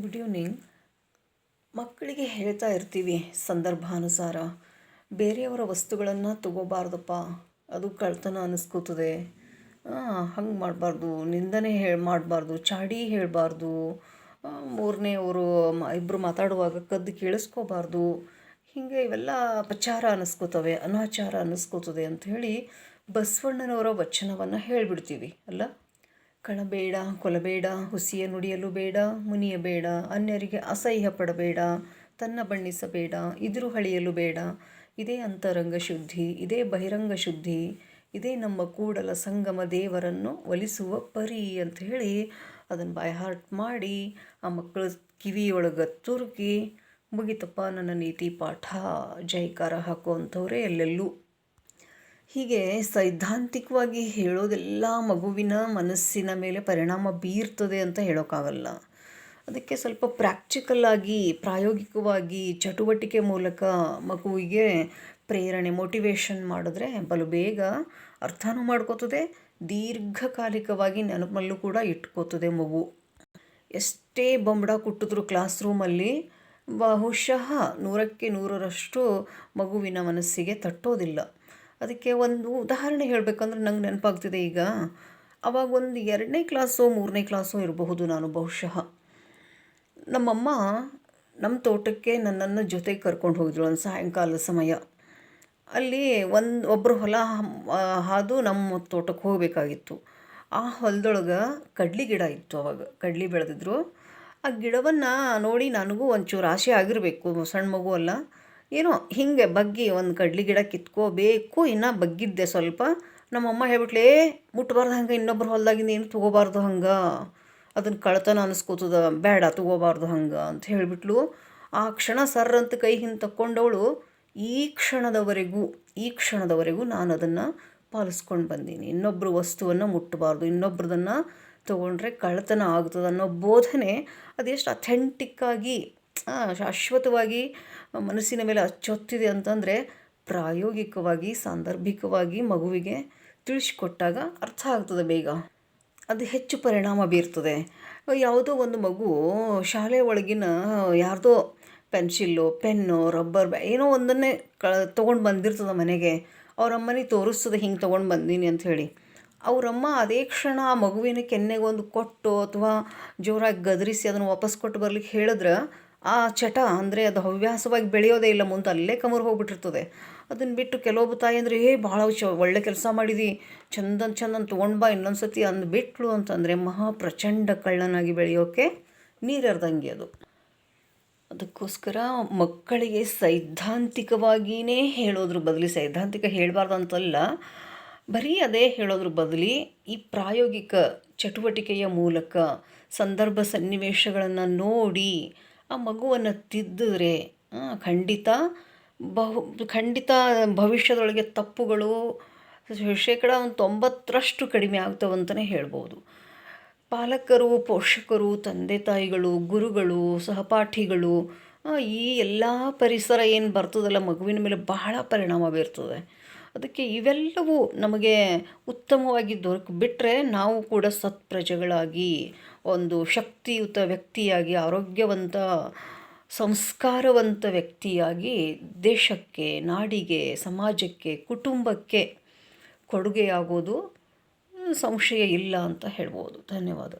Good evening ಮಕ್ಕಳಿಗೆ ಹೇಳ್ತಾ ಇರ್ತೀವಿ ಸಂದರ್ಭಾನುಸಾರ. ಬೇರೆಯವರ ವಸ್ತುಗಳನ್ನು ತಗೋಬಾರ್ದಪ್ಪ. ಅದು ಕಳ್ತನ ಅನ್ನಿಸ್ಕೋತದೆ ಹಂಗೆ ಮಾಡಬಾರ್ದು. ನಿಂದನೆ ಹೇಳಿ, ಮಾಡಬಾರ್ದು. ಚಾಡಿ ಹೇಳಬಾರ್ದು. ಮೂರನೆಯವರು ಇಬ್ಬರು ಮಾತಾಡುವಾಗ ಕದ್ದು ಕೇಳಿಸ್ಕೋಬಾರ್ದು. ಹೀಗೆ ಇವೆಲ್ಲ ಅಪಚಾರ ಅನ್ನಿಸ್ಕೋತವೆ ಅನಾಚಾರ ಅನ್ನಿಸ್ಕೋತದೆ ಅಂಥೇಳಿ ಬಸವಣ್ಣನವರ ವಚನವನ್ನು ಹೇಳಿಬಿಡ್ತೀವಿ, ಅಲ್ಲ? ಕಳಬೇಡ ಕೊಲಬೇಡ ಹುಸಿಯ ನುಡಿಯಲು ಬೇಡ ಮುನಿಯಬೇಡ ಅನ್ಯರಿಗೆ ಅಸಹ್ಯ ಪಡಬೇಡ, ತನ್ನ ಬಣ್ಣಿಸಬೇಡ, ಇದಿರು ಹಳಿಯಲು ಬೇಡ. ಇದೇ ಅಂತರಂಗ ಶುದ್ಧಿ, ಇದೇ ಬಹಿರಂಗ ಶುದ್ಧಿ, ಇದೇ ನಮ್ಮ ಕೂಡಲ ಸಂಗಮ ದೇವರನ್ನು ಒಲಿಸುವ ಪರಿ ಅಂತ ಹೇಳಿ ಅದನ್ನು ಬೈ ಹಾರ್ಟ್ ಮಾಡಿ ಆ ಮಕ್ಕಳ ಕಿವಿಯೊಳಗೆ ತುರುಕಿ ಮುಗಿತಪ್ಪ ನನ್ನ ನೀತಿ ಪಾಠ. ಜೈಕಾರ ಹಾಕುವಂಥವ್ರೆ ಎಲ್ಲೆಲ್ಲೂ ಹೀಗೆ ಸೈದ್ಧಾಂತಿಕವಾಗಿ ಹೇಳೋದೆಲ್ಲ ಮಗುವಿನ ಮನಸ್ಸಿನ ಮೇಲೆ ಪರಿಣಾಮ ಬೀರ್ತದೆ ಅಂತ ಹೇಳೋಕ್ಕಾಗಲ್ಲ. ಅದಕ್ಕೆ ಸ್ವಲ್ಪ ಪ್ರಾಕ್ಟಿಕಲ್ಲಾಗಿ ಪ್ರಾಯೋಗಿಕವಾಗಿ ಚಟುವಟಿಕೆ ಮೂಲಕ ಮಗುವಿಗೆ ಪ್ರೇರಣೆ ಮೋಟಿವೇಶನ್ ಮಾಡಿದ್ರೆ ಬಲು ಬೇಗ ಅರ್ಥನೂ ಮಾಡ್ಕೋತದೆ, ದೀರ್ಘಕಾಲಿಕವಾಗಿ ನೆನಪಲ್ಲೂ ಕೂಡ ಇಟ್ಕೋತದೆ ಮಗು. ಎಷ್ಟೇ ಬೊಂಬಡ ಕುಟ್ಟಿದ್ರು ಕ್ಲಾಸ್ ರೂಮಲ್ಲಿ ಬಹುಶಃ ನೂರಕ್ಕೆ ನೂರರಷ್ಟು ಮಗುವಿನ ಮನಸ್ಸಿಗೆ ತಟ್ಟೋದಿಲ್ಲ. ಅದಕ್ಕೆ ಒಂದು ಉದಾಹರಣೆ ಹೇಳಬೇಕಂದ್ರೆ ನಂಗೆ ನೆನಪಾಗ್ತಿದೆ ಈಗ. ಅವಾಗ ಒಂದು ಎರಡನೇ ಕ್ಲಾಸು ಮೂರನೇ ಕ್ಲಾಸು ಇರಬಹುದು ನಾನು ಬಹುಶಃ. ನಮ್ಮಮ್ಮ ನಮ್ಮ ತೋಟಕ್ಕೆ ನನ್ನನ್ನು ಜೊತೆಗೆ ಕರ್ಕೊಂಡು ಹೋಗಿದ್ರು ಒಂದು ಸಾಯಂಕಾಲ ಸಮಯ. ಅಲ್ಲಿ ಒಂದು ಒಬ್ಬರು ಹೊಲ ಹಾದು ನಮ್ಮ ತೋಟಕ್ಕೆ ಹೋಗಬೇಕಾಗಿತ್ತು. ಆ ಹೊಲದೊಳಗೆ ಕಡ್ಲಿ ಗಿಡ ಇತ್ತು ಅವಾಗ. ಕಡ್ಲಿ ಬೆಳೆದಿದ್ರು. ಆ ಗಿಡವನ್ನು ನೋಡಿ ನನಗೂ ಒಂಚೂರು ಆಸೆ ಆಗಿರಬೇಕು. ಸಣ್ಣ ಮಗು ಅಲ್ಲ. ಏನೋ ಹೀಗೆ ಬಗ್ಗಿ ಒಂದು ಕಡ್ಲಿ ಗಿಡ ಕಿತ್ಕೋಬೇಕು, ಇನ್ನೂ ಬಗ್ಗಿದ್ದೆ ಸ್ವಲ್ಪ. ನಮ್ಮಮ್ಮ ಹೇಳ್ಬಿಟ್ಲೆ ಮುಟ್ಬಾರ್ದು ಹಂಗೆ ಇನ್ನೊಬ್ಬರು ಹೊಲ್ದಾಗಿಂದ ಏನು ತೊಗೋಬಾರ್ದು ಹಂಗೆ? ಅದನ್ನು ಕಳ್ತನ ಅನಿಸ್ಕೋತದ, ಬೇಡ ತೊಗೋಬಾರ್ದು ಹಂಗೆ, ಅಂತ ಹೇಳಿಬಿಟ್ಲು. ಆ ಕ್ಷಣ ಸರ್ರಂತ ಕೈ ಹಿಂದೆ ತಕ್ಕೊಂಡವಳು, ಈ ಕ್ಷಣದವರೆಗೂ ಈ ಕ್ಷಣದವರೆಗೂ ನಾನು ಅದನ್ನು ಪಾಲಿಸ್ಕೊಂಡು ಬಂದೀನಿ. ಇನ್ನೊಬ್ಬರು ವಸ್ತುವನ್ನು ಮುಟ್ಟಬಾರ್ದು ಇನ್ನೊಬ್ರದನ್ನು ತೊಗೊಂಡ್ರೆ ಕಳ್ಳತನ ಆಗ್ತದೆ ಅನ್ನೋ ಬೋಧನೆ ಅದೆಷ್ಟು ಅಥೆಂಟಿಕ್ಕಾಗಿ ಶಾಶ್ವತವಾಗಿ ಮನಸ್ಸಿನ ಮೇಲೆ ಅಚ್ಚೊತ್ತಿದೆ ಅಂತಂದರೆ ಪ್ರಾಯೋಗಿಕವಾಗಿ, ಸಾಂದರ್ಭಿಕವಾಗಿ ಮಗುವಿಗೆ ತಿಳಿಸ್ಕೊಟ್ಟಾಗ ಅರ್ಥ ಆಗ್ತದೆ ಬೇಗ. ಅದು ಹೆಚ್ಚು ಪರಿಣಾಮ ಬೀರ್ತದೆ. ಯಾವುದೋ ಒಂದು ಮಗು ಶಾಲೆ ಒಳಗಿನ ಯಾರ್ದೋ ಪೆನ್ಸಿಲ್ಲು, ಪೆನ್ನು, ರಬ್ಬರ್ ಏನೋ ಒಂದನ್ನೇ ಕ ತೊಗೊಂಡು ಬಂದಿರ್ತದೆ ಮನೆಗೆ. ಅವರಮ್ಮನಿಗೆ ತೋರಿಸ್ತದೆ, ಹಿಂಗೆ ತೊಗೊಂಡು ಬಂದೀನಿ ಅಂಥೇಳಿ ಅವರಮ್ಮ ಅದೇ ಕ್ಷಣ ಆ ಮಗುವಿನ ಕೆನ್ನೆಗೆ ಒಂದು ಕೊಟ್ಟು ಅಥವಾ ಜೋರಾಗಿ ಗದರಿಸಿ ಅದನ್ನು ವಾಪಸ್ ಕೊಟ್ಟು ಬರ್ಲಿಕ್ಕೆ ಹೇಳಿದ್ರೆ ಆ ಚಟ ಅಂದರೆ ಅದು ಹವ್ಯಾಸವಾಗಿ ಬೆಳೆಯೋದೇ ಇಲ್ಲ ಮುಂದೆ ಅಲ್ಲೇ ಕಮರು ಹೋಗ್ಬಿಟ್ಟಿರ್ತದೆ. ಅದನ್ನು ಬಿಟ್ಟು ಕೆಲವೊಬ್ಬ ತಾಯಿ ಅಂದರೆ, ಏ, ಭಾಳ ಚ ಒಳ್ಳೆ ಕೆಲಸ ಮಾಡಿದಿ, ಚಂದನ್ ಚಂದನ್ ತೊಗೊಂಡು ಬಾ ಇನ್ನೊಂದು ಸತಿ ಅಂದು ಬಿಟ್ಲು ಅಂತಂದರೆ, ಮಹಾ ಪ್ರಚಂಡ ಕಳ್ಳನಾಗಿ ಬೆಳೆಯೋಕ್ಕೆ ನೀರರ್ದಂಗೆ ಅದು. ಅದಕ್ಕೋಸ್ಕರ ಮಕ್ಕಳಿಗೆ ಸೈದ್ಧಾಂತಿಕವಾಗಿಯೇ ಹೇಳೋದ್ರ ಬದಲಿ, ಸೈದ್ಧಾಂತಿಕ ಹೇಳಬಾರ್ದು ಅಂತಲ್ಲ ಬರೀ ಅದೇ ಹೇಳೋದ್ರ ಬದಲಿ ಈ ಪ್ರಾಯೋಗಿಕ ಚಟುವಟಿಕೆಯ ಮೂಲಕ, ಸಂದರ್ಭ ಸನ್ನಿವೇಶಗಳನ್ನು ನೋಡಿ ಆ ಮಗುವನ್ನು ತಿದ್ದಿದ್ರೆ ಖಂಡಿತ ಬಹು, ಖಂಡಿತ ಭವಿಷ್ಯದೊಳಗೆ ತಪ್ಪುಗಳು ಶೇಕಡ ಒಂದು ತೊಂಬತ್ತರಷ್ಟು ಕಡಿಮೆ ಆಗ್ತವೆ ಅಂತಲೇ ಹೇಳ್ಬೋದು. ಪಾಲಕರು, ಪೋಷಕರು, ತಂದೆ ತಾಯಿಗಳು, ಗುರುಗಳು, ಸಹಪಾಠಿಗಳು ಈ ಎಲ್ಲ ಪರಿಸರ ಏನು ಬರ್ತದಲ್ಲ ಮಗುವಿನ ಮೇಲೆ ಬಹಳ ಪರಿಣಾಮ ಬೀರ್ತದೆ. ಅದಕ್ಕೆ ಇವೆಲ್ಲವೂ ನಮಗೆ ಉತ್ತಮವಾಗಿ ದೊರಕ ಬಿಟ್ಟರೆ ನಾವು ಕೂಡ ಸತ್ಪ್ರಜೆಗಳಾಗಿ ಒಂದು ಶಕ್ತಿಯುತ ವ್ಯಕ್ತಿಯಾಗಿ, ಆರೋಗ್ಯವಂತ, ಸಂಸ್ಕಾರವಂತ ವ್ಯಕ್ತಿಯಾಗಿ ದೇಶಕ್ಕೆ, ನಾಡಿಗೆ, ಸಮಾಜಕ್ಕೆ, ಕುಟುಂಬಕ್ಕೆ ಕೊಡುಗೆಯಾಗೋದು ಸಂಶಯ ಇಲ್ಲ ಅಂತ ಹೇಳ್ಬೋದು. ಧನ್ಯವಾದ